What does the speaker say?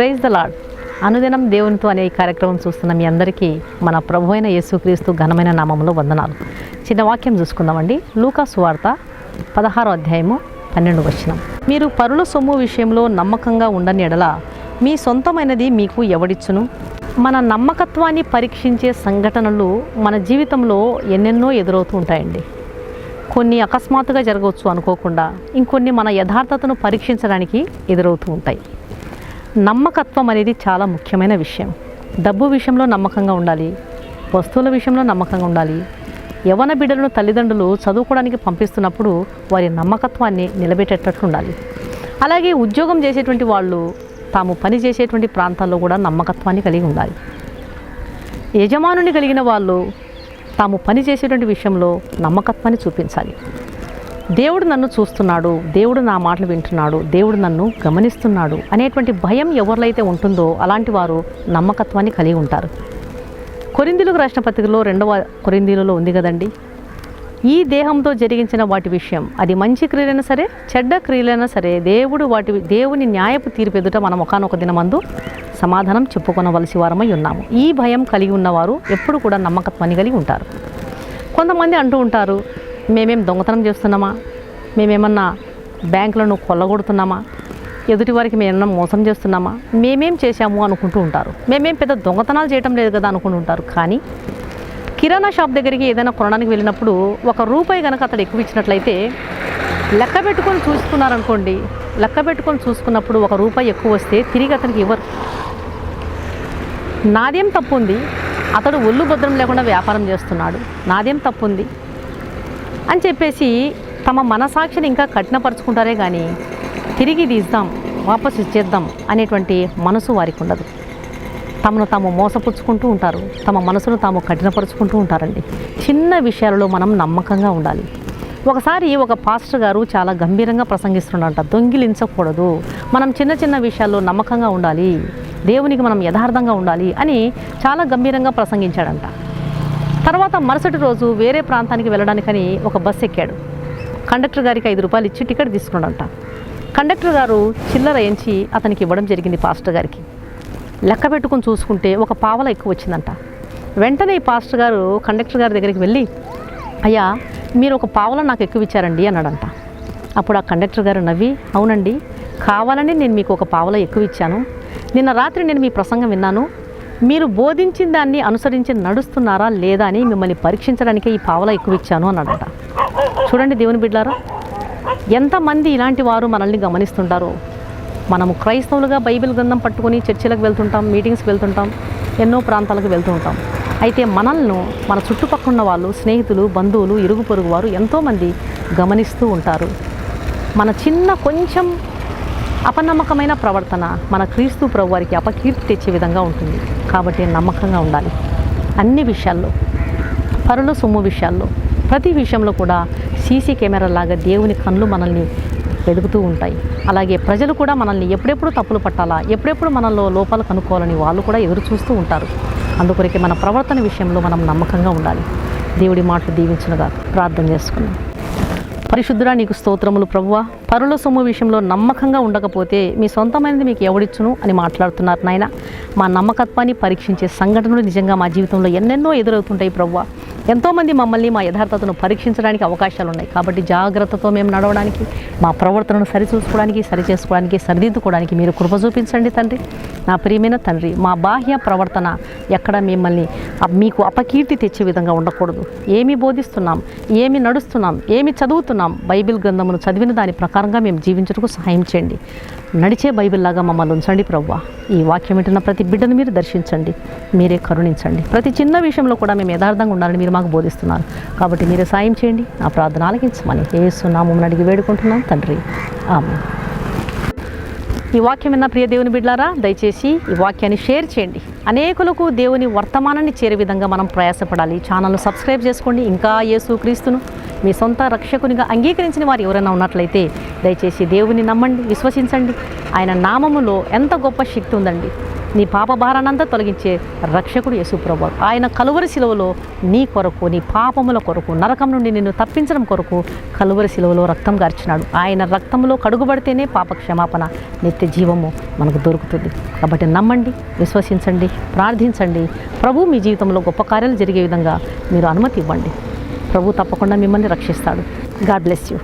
Praise the lord అనుదినం దేవునితో అనే ఈ కార్యక్రమం చూస్తున్న మీ అందరికీ మన ప్రభు అయిన యేసుక్రీస్తు ఘనమైన నామంలో వందనాలు. చిన్న వాక్యం చూసుకుందామండి. లూకాసు వార్త పదహారో అధ్యాయము పన్నెండు వచనం. మీరు పరుల సొమ్ము విషయంలో నమ్మకంగా ఉండని ఎడల మీ సొంతమైనది మీకు ఎవడిచ్చును? మన నమ్మకత్వాన్ని పరీక్షించే సంఘటనలు మన జీవితంలో ఎన్నెన్నో ఎదురవుతూ ఉంటాయండి. కొన్ని అకస్మాత్తుగా జరగవచ్చు అనుకోకుండా ఇంకొన్ని మన యథార్థతను పరీక్షించడానికి ఎదురవుతూ ఉంటాయి. నమ్మకత్వం అనేది చాలా ముఖ్యమైన విషయం. డబ్బు విషయంలో నమ్మకంగా ఉండాలి వస్తువుల విషయంలో నమ్మకంగా ఉండాలి. యవన బిడ్డలను తల్లిదండ్రులు చదువుకోవడానికి పంపిస్తున్నప్పుడు వారి నమ్మకత్వాన్ని నిలబెట్టేటట్లు ఉండాలి. అలాగే ఉద్యోగం చేసేటువంటి వాళ్ళు తాము పని చేసేటువంటి ప్రాంతాల్లో కూడా నమ్మకత్వాన్ని కలిగి ఉండాలి. యజమానుని కలిగిన వాళ్ళు తాము పని చేసేటువంటి విషయంలో నమ్మకత్వాన్ని చూపించాలి. దేవుడు నన్ను చూస్తున్నాడు దేవుడు నా మాటలు వింటున్నాడు దేవుడు నన్ను గమనిస్తున్నాడు అనేటువంటి భయం ఎవరిలో అయితే ఉంటుందో అలాంటి వారు నమ్మకత్వాన్ని కలిగి ఉంటారు. కొరిందీలకు రాసిన పత్రికలో రెండవ కొరిందీలలో ఉంది కదండి? ఈ దేహంతో జరిగించిన వాటి విషయం అది మంచి క్రియలైనా సరే చెడ్డ క్రియలైనా సరే దేవుడు వాటి దేవుని న్యాయపు తీర్పు ఎదుట మనం ఒకనొక దినమందు సమాధానం చెప్పుకొనవలసి వారమై ఉన్నాము. ఈ భయం కలిగి ఉన్నవారు ఎప్పుడు కూడా నమ్మకత్వాన్ని కలిగి ఉంటారు. కొంతమంది అంటూ ఉంటారు మేమేం దొంగతనం చేస్తున్నామా? మేమేమన్నా బ్యాంకులను కొల్లగొడుతున్నామా? ఎదుటి వారికి మేమన్నా మోసం చేస్తున్నామా? మేమేం చేశాము అనుకుంటూ ఉంటారు. మేమేం పెద్ద దొంగతనాలు చేయటం లేదు కదా అనుకుంటూ ఉంటారు. కానీ కిరాణా షాప్ దగ్గరికి ఏదైనా కొనడానికి వెళ్ళినప్పుడు ఒక రూపాయి కనుక అతడు ఎక్కువ ఇచ్చినట్లయితే లెక్క పెట్టుకొని చూసుకున్నారనుకోండి. లెక్క పెట్టుకొని చూసుకున్నప్పుడు ఒక రూపాయి ఎక్కువ వస్తే తిరిగి అతనికి ఇవ్వరు. నాదేం తప్పు ఉంది? అతడు ఒళ్ళు భద్రం లేకుండా వ్యాపారం చేస్తున్నాడు. నాదేం తప్పు ఉంది? అని చెప్పేసి తమ మనసాక్షిని ఇంకా కఠినపరుచుకుంటారే కానీ తిరిగి తీద్దాం ఇద్దాం వాపసు ఇచ్చేద్దాం అనేటువంటి మనసు వారికి ఉండదు. తమను తాము మోసపుచ్చుకుంటూ ఉంటారు తమ మనసును తాము కఠినపరుచుకుంటూ ఉంటారండి. చిన్న విషయాలలో మనం నమ్మకంగా ఉండాలి. ఒకసారి ఒక పాస్టర్ గారు చాలా గంభీరంగా ప్రసంగిస్తున్నారంట దొంగిలించకూడదు. మనం చిన్న చిన్న విషయాల్లో నమ్మకంగా ఉండాలి. దేవునికి మనం యథార్థంగా ఉండాలి అని చాలా గంభీరంగా ప్రసంగించాడంట. తర్వాత మరుసటి రోజు వేరే ప్రాంతానికి వెళ్ళడానికని ఒక బస్సు ఎక్కాడు. కండక్టర్ గారికి ఐదు రూపాయలు ఇచ్చి టికెట్ తీసుకున్నాడంట. కండక్టర్ గారు చిల్లర ఎంచి అతనికి ఇవ్వడం జరిగింది పాస్టర్ గారికి. లెక్క పెట్టుకుని చూసుకుంటే ఒక పావల ఎక్కువ వచ్చిందంట. వెంటనే ఈ పాస్టర్ గారు కండక్టర్ గారి దగ్గరికి వెళ్ళి అయ్యా మీరు ఒక పావల నాకు ఎక్కువ ఇచ్చారండి అన్నాడంట. అప్పుడు ఆ కండక్టర్ గారు నవ్వి అవునండి కావాలని నేను మీకు ఒక పావల ఎక్కువ ఇచ్చాను. నిన్న రాత్రి నేను మీ ప్రసంగం విన్నాను. మీరు బోధించిన దాన్ని అనుసరించి నడుస్తున్నారా లేదా అని మిమ్మల్ని పరీక్షించడానికే ఈ పావల ఎక్కువ ఇచ్చాను అన్నాడట. చూడండి దేవుని బిడ్డారా ఎంతమంది ఇలాంటి వారు మనల్ని గమనిస్తుంటారు? మనము క్రైస్తవులుగా బైబిల్ గ్రంథం పట్టుకొని చర్చిలకు వెళ్తుంటాం మీటింగ్స్కి వెళ్తుంటాం ఎన్నో ప్రాంతాలకు వెళ్తూ ఉంటాం. అయితే మనల్ని మన చుట్టుపక్కల ఉన్న వాళ్ళు స్నేహితులు బంధువులు ఇరుగు పొరుగు వారు ఎంతోమంది గమనిస్తూ ఉంటారు. మన చిన్న కొంచెం అపనమ్మకమైన ప్రవర్తన మన క్రీస్తు ప్రభు వారికి అపకీర్తి తెచ్చే విధంగా ఉంటుంది. కాబట్టి నమ్మకంగా ఉండాలి. అన్ని విషయాల్లో పరుల సొమ్ము విషయాల్లో ప్రతి విషయంలో కూడా సీసీ కెమెరా లాగా దేవుని కళ్ళు మనల్ని వెలుగుతూ ఉంటాయి. అలాగే ప్రజలు కూడా మనల్ని ఎప్పుడెప్పుడు తప్పులు పట్టాలా ఎప్పుడెప్పుడు మనలో లోపాలు కనుక్కోవాలని వాళ్ళు కూడా ఎదురు చూస్తూ ఉంటారు. అందుకొరకే మన ప్రవర్తన విషయంలో మనం నమ్మకంగా ఉండాలి. దేవుడి మాటలు దీవించునుగా ప్రార్థన చేసుకున్నాం పరిశుద్ధుడా నీకు స్తోత్రములు ప్రభువ. పరుల సొమ్ము విషయంలో నమ్మకంగా ఉండకపోతే మీ సొంతమైనది మీకు ఎవడిచ్చును అని మాట్లాడుతున్నారు నాయన. మా నమ్మకత్వాన్ని పరీక్షించే సంఘటనలు నిజంగా మా జీవితంలో ఎన్నెన్నో ఎదురవుతుంటాయి ప్రభువ. ఎంతోమంది మమ్మల్ని మా యథార్థతను పరీక్షించడానికి అవకాశాలు ఉన్నాయి కాబట్టి జాగ్రత్తతో మేము నడవడానికి మా ప్రవర్తనను సరిచూసుకోవడానికి సరిచేసుకోవడానికి సరిదిద్దుకోవడానికి మీరు కృప చూపించండి తండ్రి. నా ప్రియమైన తండ్రి మా బాహ్య ప్రవర్తన ఎక్కడ మిమ్మల్ని మీకు అపకీర్తి తెచ్చే విధంగా ఉండకూడదు. ఏమి బోధిస్తున్నాం ఏమి నడుస్తున్నాం ఏమి చదువుతున్నాం బైబిల్ గ్రంథమును చదివిన దాని ప్రకారంగా మేము జీవించటకు సహాయం చేయండి. నడిచే బైబిల్ లాగా మమ్మల్ని ఉంచండి ప్రవ్వ. ఈ వాక్యం వింటున్న ప్రతి బిడ్డను మీరు దర్శించండి మీరే కరుణించండి. ప్రతి చిన్న విషయంలో కూడా మేము యథార్థంగా ఉండాలని మీరు మాకు బోధిస్తున్నారు. కాబట్టి మీరే సాయం చేయండి నా ప్రార్థన ఆలకించమని ఏసునామం అడిగి వేడుకుంటున్నాం. తండ్రి. ఆమె ఈ వాక్యం విన్న ప్రియ దేవుని బిడ్లారా దయచేసి ఈ వాక్యాన్ని షేర్ చేయండి. అనేకులకు దేవుని వర్తమానాన్ని చేరే విధంగా మనం ప్రయాసపడాలి. ఛానల్ను సబ్స్క్రైబ్ చేసుకోండి. ఇంకా యేసు క్రీస్తును మీ సొంత రక్షకునిగా అంగీకరించిన వారు ఎవరైనా ఉన్నట్లయితే దయచేసి దేవుని నమ్మండి విశ్వసించండి. ఆయన నామములో ఎంత గొప్ప శక్తి ఉందండి. నీ పాప భారానంతా తొలగించే రక్షకుడు యేసు ఆయన కలువరి శిలువలో నీ కొరకు నీ పాపముల కొరకు నరకం నుండి నిన్ను తప్పించడం కొరకు కలువరి శిలువలో రక్తం గార్చినాడు. ఆయన రక్తంలో కడుగుబడితేనే పాప క్షమాపణ నిత్య జీవము మనకు దొరుకుతుంది. కాబట్టి నమ్మండి విశ్వసించండి ప్రార్థించండి. ప్రభు మీ జీవితంలో గొప్ప కార్యాలు జరిగే విధంగా మీరు అనుమతి ఇవ్వండి. ప్రభు తప్పకుండా మిమ్మల్ని రక్షిస్తాడు. God bless you.